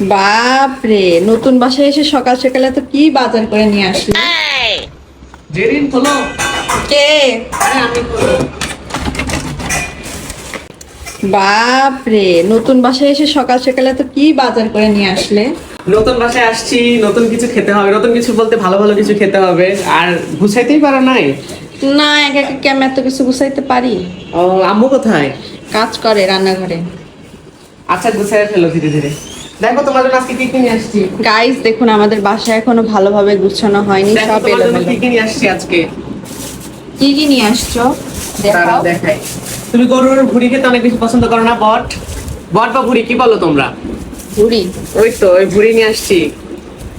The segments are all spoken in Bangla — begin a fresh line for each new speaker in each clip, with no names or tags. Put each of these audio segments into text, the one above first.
বাপরে নতুন বাসায় এসে সকাল সকালে তো কি বাজার করে নিয়ে আসলি?
জেরিন খোলো।
কে?
আরে আমি খোলো।
বাপরে নতুন বাসায় এসে সকাল সকালে তো কি বাজার করে নিয়ে আসলে?
নতুন বাসায় আসছি নতুন কিছু খেতে হবে নতুন কিছু বলতে ভালো ভালো কিছু খেতে হবে আর গুছাইতেই পারো নাই?
না একা একা কি আমি এত কিছু গুছাইতে পারি?
ও আম্মু কোথায়?
কাজ করে রান্নাঘরে।
আচ্ছা গুছাই ফেলো ধীরে ধীরে। দেখো তোমার জন্য আজকে কি কি নিয়ে আসছি।
গাইস দেখুন আমাদের বাসায় এখনও ভালোভাবে গুছানো হয়নি সব এলোমেলো।
কি কি নিয়ে আসছি আজকে।
কি কি নিয়ে আসছো? দেখাও।
দেখাই। তুমি গরুর ভুড়ি খেতে অনেক বেশি পছন্দ করো না বট? বট বা ভুড়ি কি বলো তোমরা?
ঘুরি
ওই তো ওই ভুড়ি নিয়ে আসছি।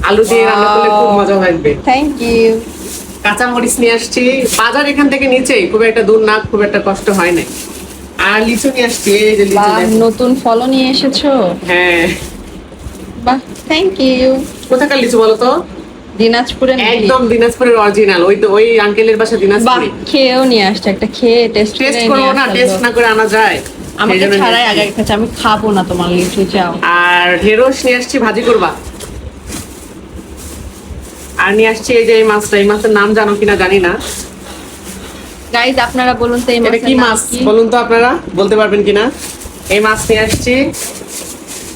আলু দিয়ে রান্না করলে খুব মজা হবে
থ্যাংক ইউ
কাঁচা মরিচ নিয়ে আসছি। বাজার এখান থেকে নিচেই খুব একটা দূর না খুব একটা কষ্ট হয় না আর লিচু নিয়ে আসছি এই যে লিচু
নতুন ফলও নিয়ে এসেছ?
হ্যাঁ।
বাহ থ্যাংক ইউ
কোথাকার লিচু বলো তো একদম দিনাজপুরের অরিজিনাল ওই তো ওই আঙ্কেলের বাসা দিনাজপুরে।
খেয়েও নিয়ে আসছে একটা খেয়ে টেস্ট
টেস্ট করব না টেস্ট না করে আনা যায়।
আমাকে ছাড়াই আগে। কাছে আমি খাব না তোমার লিচু চাও
আর ঢেঁড়স নিয়ে আসছি ভাজি করবা। আর নিয়ে আসছি এই যে এই মাছটা এই মাছের নাম জানো কিনা জানি না।
গাইজ আপনারা বলুন তো এই
এটা কি মাছ? বলুন তো আপনারা বলতে পারবেন কিনা? এই মাছ নিয়ে আসছি।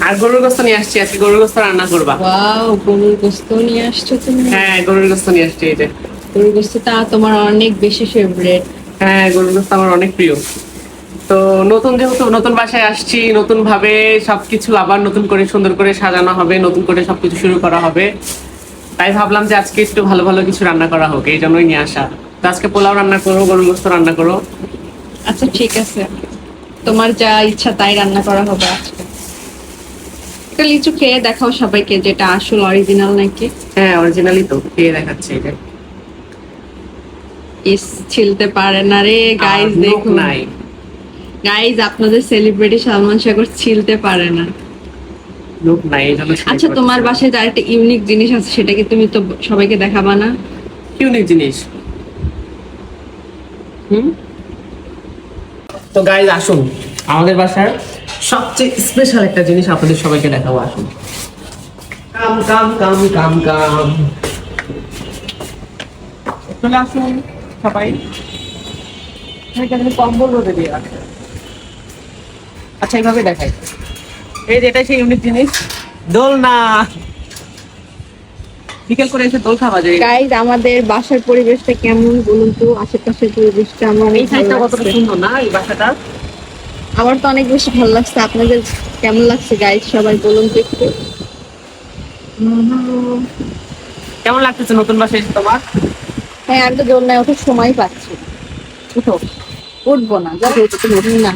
আর গরুর গোস্ত নিয়ে আসছি আজকে গরুর গোস্ত রান্না করবা।
ওয়াও গরুর গোস্ত নিয়ে আসছো তুমি?
হ্যাঁ গরুর গোস্ত নিয়ে আসছি এই যে।
গরুর গোস্তটা তোমার অনেক বেশি ফেভারিট
হ্যাঁ গরুর গোস্ত আমার অনেক প্রিয়। তো নতুন যেহেতু নতুন বাসায় আসছি নতুন ভাবে সবকিছু আবার নতুন করে সুন্দর করে সাজানো হবে নতুন করে সবকিছু শুরু করা হবে। তাই ভাবলাম যে আজকে একটু ভালো ভালো কিছু রান্না করা হোক এই জন্যই নিয়ে আসা। তো আজকে পোলাও রান্না করো গরুর গোস্ত রান্না করো।
আচ্ছা ঠিক আছে। তোমার যা ইচ্ছা তাই রান্না করা হবে আজকে। একটা লিচু খেয়ে দেখাও সবাইকে যেটা আসল অরিজিনাল নাকি।
হ্যাঁ অরিজিনালি তো খেয়ে দেখাচ্ছি এটা
ইস ছিলতে পারে না রে গাইজ দেখুন।
নাই।
গাইজ আপনাদের সেলিব্রিটি সালমান সাগর ছিলতে পারে না।
লোক নাই
আচ্ছা তোমার বাসায় যার একটা ইউনিক জিনিস আছে সেটা কি তুমি তো সবাইকে দেখাবা না?
ইউনিক জিনিস। হুম? তো গাইজ আসুন। আমাদের বাসার সবচেয়ে স্পেশাল একটা জিনিস আপনাদের সবাইকে দেখাবো আসুন। কাম কাম কাম কাম কাম। চলে আসুন সবাই। কম্বল রোদে দিয়ে রাখে? আচ্ছা এইভাবে দেখাই। এই যে এটাই সেই ইউনিক জিনিস। দোলনা। বিকেল করে এসে দোল খাওয়া যায়।
গাইজ আমাদের বাসার পরিবেশটা কেমন বলুন তো? আশেপাশের পরিবেশটা আমার
এই সাইডটা কতটা সুন্দর না এই বাসাটা?
আমার তো অনেক বেশি ভালো লাগছে। আপনাদের কেমন লাগছে গাইড সবাই বলুন তো একটু।
কেমন লাগতেছে নতুন বাসে এসে তোমার?
হ্যাঁ আমি তো দোলনায় ওঠার সময় পাচ্ছি। উঠো। উঠবো না যা উঠতে না